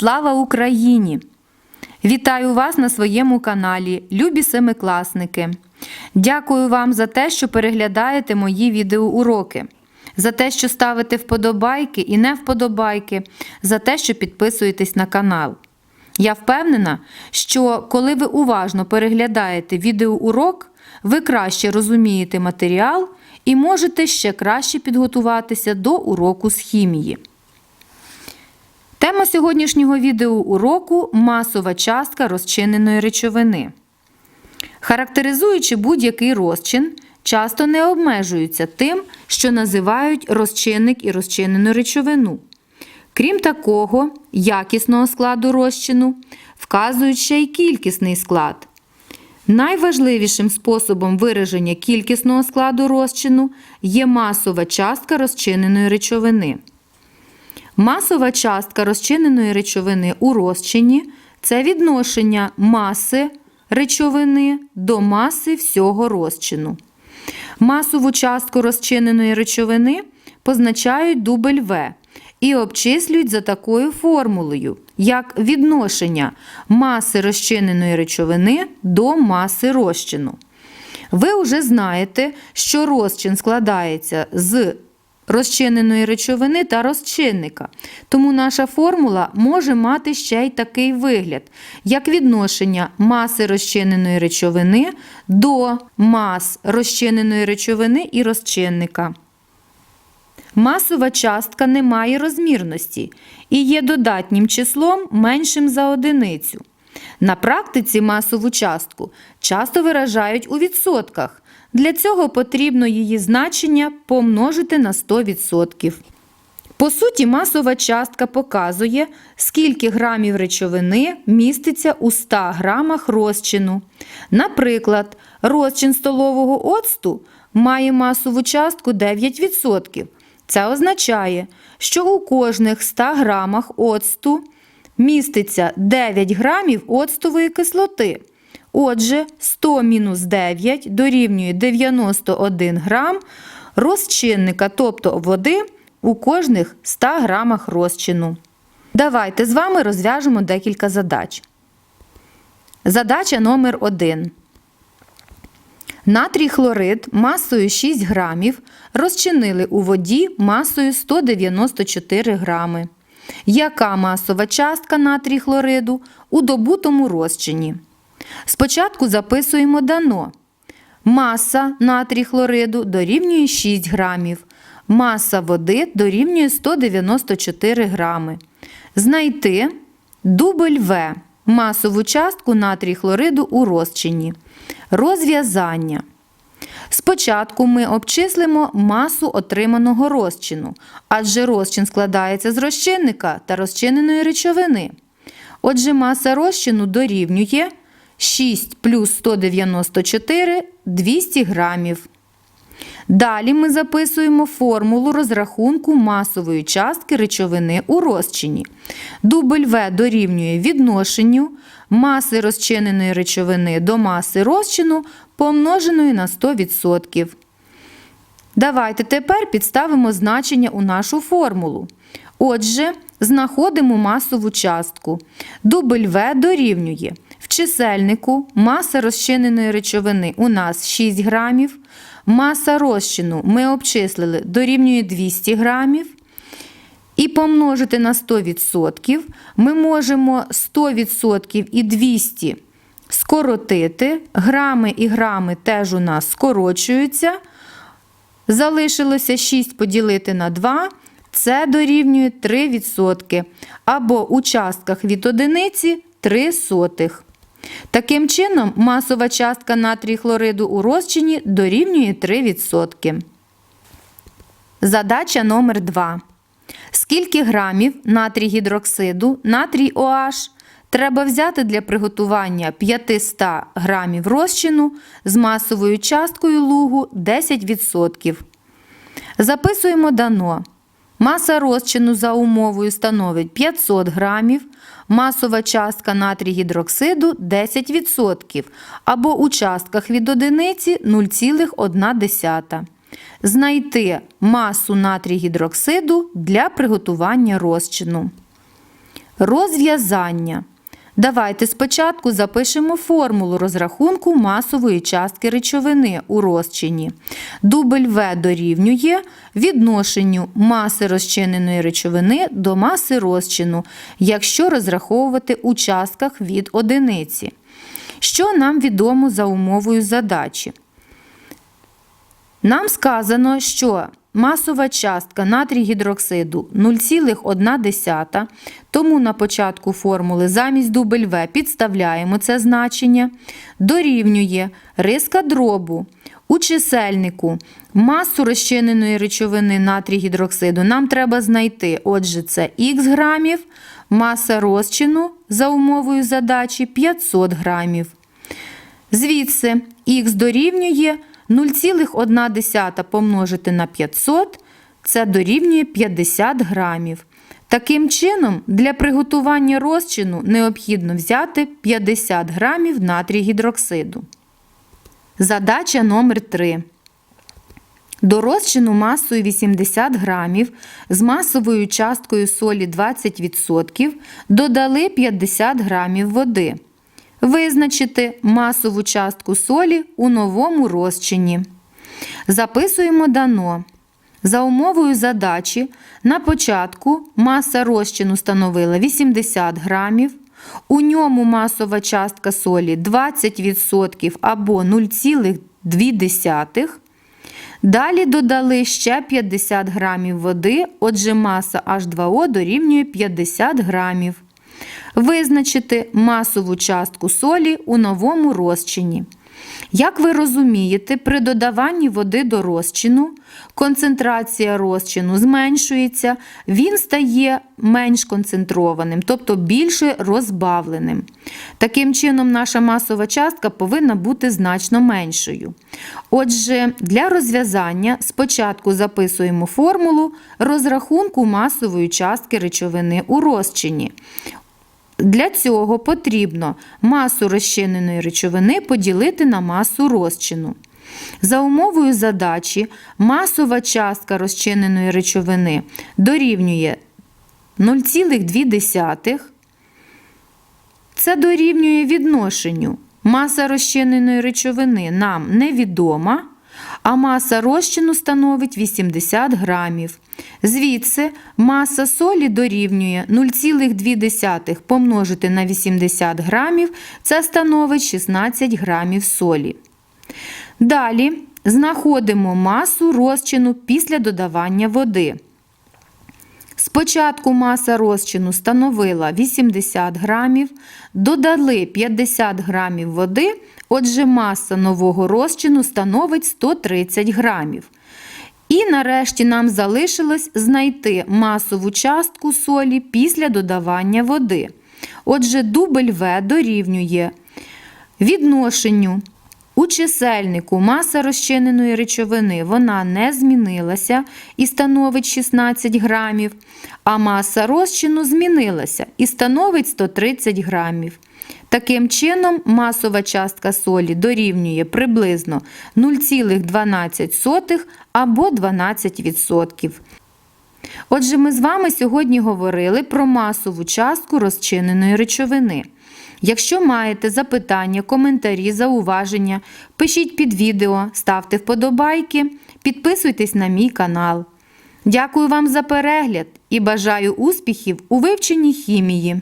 Слава Україні! Вітаю вас на своєму каналі, любі семикласники. Дякую вам за те, що переглядаєте мої відеоуроки, за те, що ставите вподобайки і не вподобайки, за те, що підписуєтесь на канал. Я впевнена, що коли ви уважно переглядаєте відеоурок, ви краще розумієте матеріал і можете ще краще підготуватися до уроку з хімії. Тема сьогоднішнього відеоуроку масова частка розчиненої речовини. Характеризуючи будь-який розчин, часто не обмежуються тим, що називають розчинник і розчинену речовину. Крім такого, якісного складу розчину вказують ще й кількісний склад. Найважливішим способом вираження кількісного складу розчину є масова частка розчиненої речовини. Масова частка розчиненої речовини у розчині це відношення маси речовини до маси всього розчину. Масову частку розчиненої речовини позначають дубль В і обчислюють за такою формулою, як відношення маси розчиненої речовини до маси розчину. Ви вже знаєте, що розчин складається з розчиненої речовини та розчинника. Тому наша формула може мати ще й такий вигляд, як відношення маси розчиненої речовини до мас розчиненої речовини і розчинника. Масова частка не має розмірності і є додатнім числом меншим за одиницю. На практиці масову частку часто виражають у відсотках. Для цього потрібно її значення помножити на 100%. По суті, масова частка показує, скільки грамів речовини міститься у 100 грамах розчину. Наприклад, розчин столового оцту має масову частку 9%. Це означає, що у кожних 100 грамах оцту міститься 9 грамів оцтової кислоти. Отже, 100 мінус 9 дорівнює 91 грам розчинника, тобто води у кожних 100 грамах розчину. Давайте з вами розв'яжемо декілька задач. Задача номер 1. Натрій хлорид масою 6 грамів розчинили у воді масою 194 грами. Яка масова частка натрій хлориду у добутому розчині? Спочатку записуємо дано. Маса натрій хлориду дорівнює 6 грамів. Маса води дорівнює 194 грами. Знайти дубль В. Масову частку натрій хлориду у розчині. Розв'язання. Спочатку ми обчислимо масу отриманого розчину, адже розчин складається з розчинника та розчиненої речовини. Отже, маса розчину дорівнює 6 плюс 194 200 грамів. Далі ми записуємо формулу розрахунку масової частки речовини у розчині. Дубль В дорівнює відношенню маси розчиненої речовини до маси розчину помноженої на 100%. Давайте тепер підставимо значення у нашу формулу. Отже, знаходимо масову частку. Дубль В дорівнює чисельнику маса розчиненої речовини у нас 6 грамів. Маса розчину ми обчислили дорівнює 200 грамів. І помножити на 100% ми можемо 100% і 200 скоротити. Грами і грами теж у нас скорочуються. Залишилося 6 поділити на 2, це дорівнює 3%. Або у частках від одиниці 3 сотих. Таким чином, масова частка натрій хлориду у розчині дорівнює 3%. Задача номер 2. Скільки грамів натрій гідроксиду, натрій OH треба взяти для приготування 500 грамів розчину з масовою часткою лугу 10%. Записуємо дано. Маса розчину за умовою становить 500 грамів, масова частка натрій гідроксиду 10% або у частках від одиниці 0,1. Знайти масу натрій гідроксиду для приготування розчину. Розв'язання. Давайте спочатку запишемо формулу розрахунку масової частки речовини у розчині. Дубль В дорівнює відношенню маси розчиненої речовини до маси розчину, якщо розраховувати у частках від одиниці. Що нам відомо за умовою задачі? Нам сказано, що масова частка натрій гідроксиду 0,1, тому на початку формули замість дубль В підставляємо це значення, дорівнює риска дробу. У чисельнику масу розчиненої речовини натрій гідроксиду нам треба знайти. Отже, це х грамів, маса розчину за умовою задачі 500 грамів. Звідси х дорівнює 0,1 помножити на 500 це дорівнює 50 грамів. Таким чином, для приготування розчину необхідно взяти 50 грамів натрій гідроксиду. Задача номер 3. До розчину масою 80 грамів з масовою часткою солі 20% додали 50 грамів води. Визначити масову частку солі у новому розчині. Записуємо дано. За умовою задачі на початку маса розчину становила 80 грамів, у ньому масова частка солі 20% або 0,2. Далі додали ще 50 грамів води, отже маса H2O дорівнює 50 грамів. Визначити масову частку солі у новому розчині. Як ви розумієте, при додаванні води до розчину концентрація розчину зменшується, він стає менш концентрованим, тобто більше розбавленим. Таким чином, наша масова частка повинна бути значно меншою. Отже, для розв'язання спочатку записуємо формулу розрахунку масової частки речовини у розчині. Для цього потрібно масу розчиненої речовини поділити на масу розчину. За умовою задачі масова частка розчиненої речовини дорівнює 0,2. Це дорівнює відношенню. Маса розчиненої речовини нам невідома, а маса розчину становить 80 грамів. Звідси маса солі дорівнює 0,2 помножити на 80 грамів, це становить 16 грамів солі. Далі знаходимо масу розчину після додавання води. Спочатку маса розчину становила 80 грамів, додали 50 грамів води, отже маса нового розчину становить 130 грамів. І нарешті нам залишилось знайти масову частку солі після додавання води. Отже, дубль В дорівнює відношенню. У чисельнику маса розчиненої речовини вона не змінилася і становить 16 грамів, а маса розчину змінилася і становить 130 грамів. Таким чином, масова частка солі дорівнює приблизно 0,12 або 12%. Отже, ми з вами сьогодні говорили про масову частку розчиненої речовини. Якщо маєте запитання, коментарі, зауваження, пишіть під відео, ставте вподобайки, підписуйтесь на мій канал. Дякую вам за перегляд і бажаю успіхів у вивченні хімії.